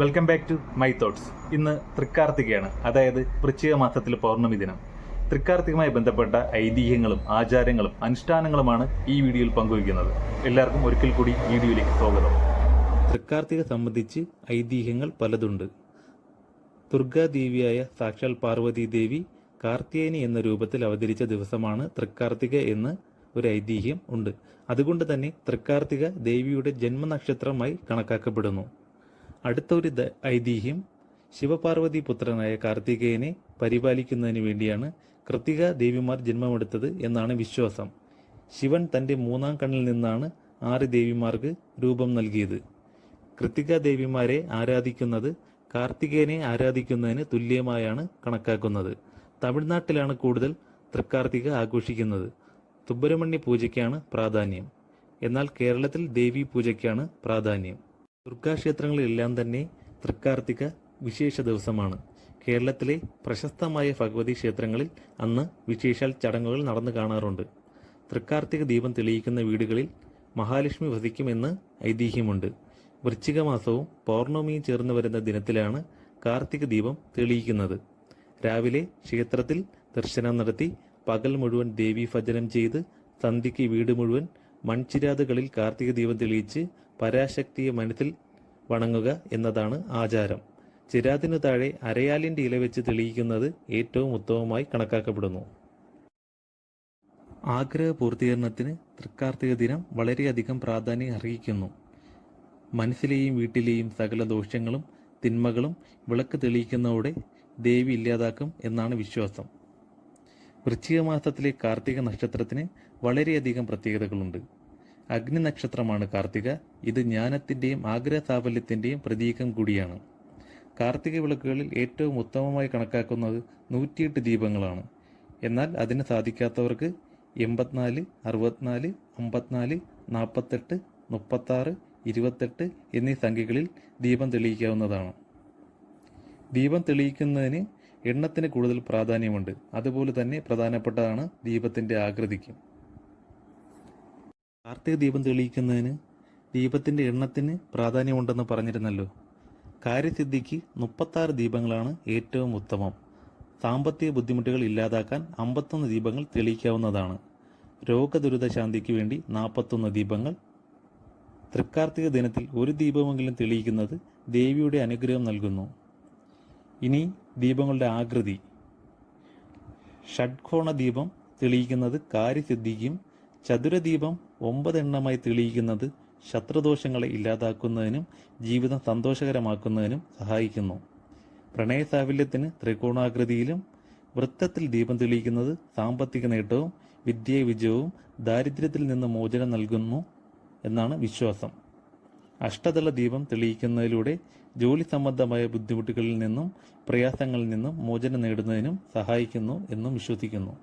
Welcome back to my thoughts ഇന്ന് തൃക്കാർത്തികയാണ് അതായത് വൃശ്ചിക മാസത്തിൽ പൗർണമി ദിനം. തൃക്കാർത്തികമായി ബന്ധപ്പെട്ട ഐതിഹ്യങ്ങളും ആചാരങ്ങളും അനുഷ്ഠാനങ്ങളുമാണ് ഈ വീഡിയോയിൽ പങ്കുവയ്ക്കുന്നത്. എല്ലാവർക്കും ഒരിക്കൽ കൂടി വീഡിയോയിലേക്ക് സ്വാഗതം. തൃക്കാർത്തിക സംബന്ധിച്ച് ഐതിഹ്യങ്ങൾ പലതുണ്ട്. ദുർഗാദേവിയായ സാക്ഷാൽ പാർവതി ദേവി കാർത്തിയേനി എന്ന രൂപത്തിൽ അവതരിച്ച ദിവസമാണ് തൃക്കാർത്തിക എന്ന് ഒരു ഐതിഹ്യം ഉണ്ട്. അതുകൊണ്ട് തന്നെ തൃക്കാർത്തിക ദേവിയുടെ ജന്മനക്ഷത്രമായി കണക്കാക്കപ്പെടുന്നു. അടുത്ത ഒരു ഐതിഹ്യം ശിവപാർവതി പുത്രനായ കാർത്തികേയനെ പരിപാലിക്കുന്നതിന് വേണ്ടിയാണ് കൃത്തിക ദേവിമാർ ജന്മമെടുത്തത് എന്നാണ് വിശ്വാസം. ശിവൻ തന്റെ മൂന്നാം കണ്ണിൽ നിന്നാണ് ആറ് ദേവിമാർക്ക് രൂപം നൽകിയത്. കൃത്തിക ദേവിമാരെ ആരാധിക്കുന്നത് കാർത്തികേയനെ ആരാധിക്കുന്നതിന് തുല്യമായാണ് കണക്കാക്കുന്നത്. തമിഴ്നാട്ടിലാണ് കൂടുതൽ തൃക്കാർത്തിക ആഘോഷിക്കുന്നത്. സുബ്രഹ്മണ്യ പൂജയ്ക്കാണ് പ്രാധാന്യം. എന്നാൽ കേരളത്തിൽ ദേവി പൂജയ്ക്കാണ് പ്രാധാന്യം. ദുർഗാക്ഷേത്രങ്ങളിലെല്ലാം തന്നെ തൃക്കാർത്തിക വിശേഷ ദിവസമാണ്. കേരളത്തിലെ പ്രശസ്തമായ ഭഗവതി ക്ഷേത്രങ്ങളിൽ അന്ന് വിശേഷാൽ ചടങ്ങുകൾ നടന്നു കാണാറുണ്ട്. തൃക്കാർത്തിക ദീപം തെളിയിക്കുന്ന വീടുകളിൽ മഹാലക്ഷ്മി വസിക്കുമെന്ന് ഐതിഹ്യമുണ്ട്. വൃശ്ചിക മാസവും പൗർണമിയും ചേർന്ന് വരുന്ന ദിനത്തിലാണ് കാർത്തിക ദീപം തെളിയിക്കുന്നത്. രാവിലെ ക്ഷേത്രത്തിൽ ദർശനം നടത്തി പകൽ മുഴുവൻ ദേവി ഭജനം ചെയ്ത് സന്ധ്യയ്ക്ക് വീട് മുഴുവൻ മൺചിരാതുകളിൽ കാർത്തിക ദീപം തെളിയിച്ച് പരാശക്തിയെ മനത്തിൽ വണങ്ങുക എന്നതാണ് ആചാരം. ചിരാതിനു താഴെ അരയാലിന്റെ ഇല വെച്ച് തെളിയിക്കുന്നത് ഏറ്റവും ഉത്തമമായി കണക്കാക്കപ്പെടുന്നു. ആഗ്രഹ പൂർത്തീകരണത്തിന് തൃക്കാർത്തിക ദിനം വളരെയധികം പ്രാധാന്യം അർഹിക്കുന്നു. മനസ്സിലെയും വീട്ടിലെയും സകല ദോഷങ്ങളും തിന്മകളും വിളക്ക് തെളിയിക്കുന്നതോടെ ദേവി ഇല്ലാതാക്കും എന്നാണ് വിശ്വാസം. വൃശ്ചിക മാസത്തിലെ കാർത്തിക നക്ഷത്രത്തിന് വളരെയധികം പ്രത്യേകതകളുണ്ട്. അഗ്നി നക്ഷത്രമാണ് കാർത്തിക. ഇത് ജ്ഞാനത്തിന്റെയും ആഗ്രഹ സാഫല്യത്തിന്റെയും പ്രതീകം കൂടിയാണ്. കാർത്തിക വിളക്കുകളിൽ ഏറ്റവും ഉത്തമമായി കണക്കാക്കുന്നത് നൂറ്റിയെട്ട് ദീപങ്ങളാണ്. എന്നാൽ അതിന് സാധിക്കാത്തവർക്ക് എൺപത്തിനാല് അറുപത്തിനാല് അമ്പത്തിനാല് നാൽപ്പത്തെട്ട് മുപ്പത്താറ് ഇരുപത്തെട്ട് എന്നീ സംഖ്യകളിൽ ദീപം തെളിയിക്കാവുന്നതാണ്. ദീപം തെളിയിക്കുന്നതിന് എണ്ണത്തിന് കൂടുതൽ പ്രാധാന്യമുണ്ട്. അതുപോലെ തന്നെ പ്രധാനപ്പെട്ടതാണ് ദീപത്തിന്റെ ആകൃതിക്കും. കാർത്തിക ദീപം തെളിയിക്കുന്നതിന് ദീപത്തിന്റെ എണ്ണത്തിന് പ്രാധാന്യമുണ്ടെന്ന് പറഞ്ഞിരുന്നല്ലോ. കാര്യസിദ്ധിക്ക് മുപ്പത്താറ് ദീപങ്ങളാണ് ഏറ്റവും ഉത്തമം. സാമ്പത്തിക ബുദ്ധിമുട്ടുകൾ ഇല്ലാതാക്കാൻ അമ്പത്തൊന്ന് ദീപങ്ങൾ തെളിയിക്കാവുന്നതാണ്. രോഗദുരിതശാന്തിക്ക് വേണ്ടി നാൽപ്പത്തൊന്ന് ദീപങ്ങൾ. തൃക്കാർത്തിക ദിനത്തിൽ ഒരു ദീപമെങ്കിലും തെളിയിക്കുന്നത് ദേവിയുടെ അനുഗ്രഹം നൽകുന്നു. ഇനി ദീപങ്ങളുടെ ആകൃതി. ഷഡ്കോണ ദീപം തെളിയിക്കുന്നത് കാര്യസിദ്ധിക്കും ചതുരദീപം ഒമ്പതെണ്ണമായി തെളിയിക്കുന്നത് ശത്രുദോഷങ്ങളെ ഇല്ലാതാക്കുന്നതിനും ജീവിതം സന്തോഷകരമാക്കുന്നതിനും സഹായിക്കുന്നു. പ്രണയ സാഫല്യത്തിന് ത്രികോണാകൃതിയിലും വൃത്തത്തിൽ ദീപം തെളിയിക്കുന്നത് സാമ്പത്തിക നേട്ടവും വിദ്യാവിജയവും ദാരിദ്ര്യത്തിൽ നിന്ന് മോചനം നൽകുന്നു എന്നാണ് വിശ്വാസം. അഷ്ടതല ദീപം തെളിയിക്കുന്നതിലൂടെ ജോലി സംബന്ധമായ ബുദ്ധിമുട്ടുകളിൽ നിന്നും പ്രയാസങ്ങളിൽ നിന്നും മോചനം നേടുന്നതിനും സഹായിക്കുന്നു എന്നും വിശ്വസിക്കുന്നു.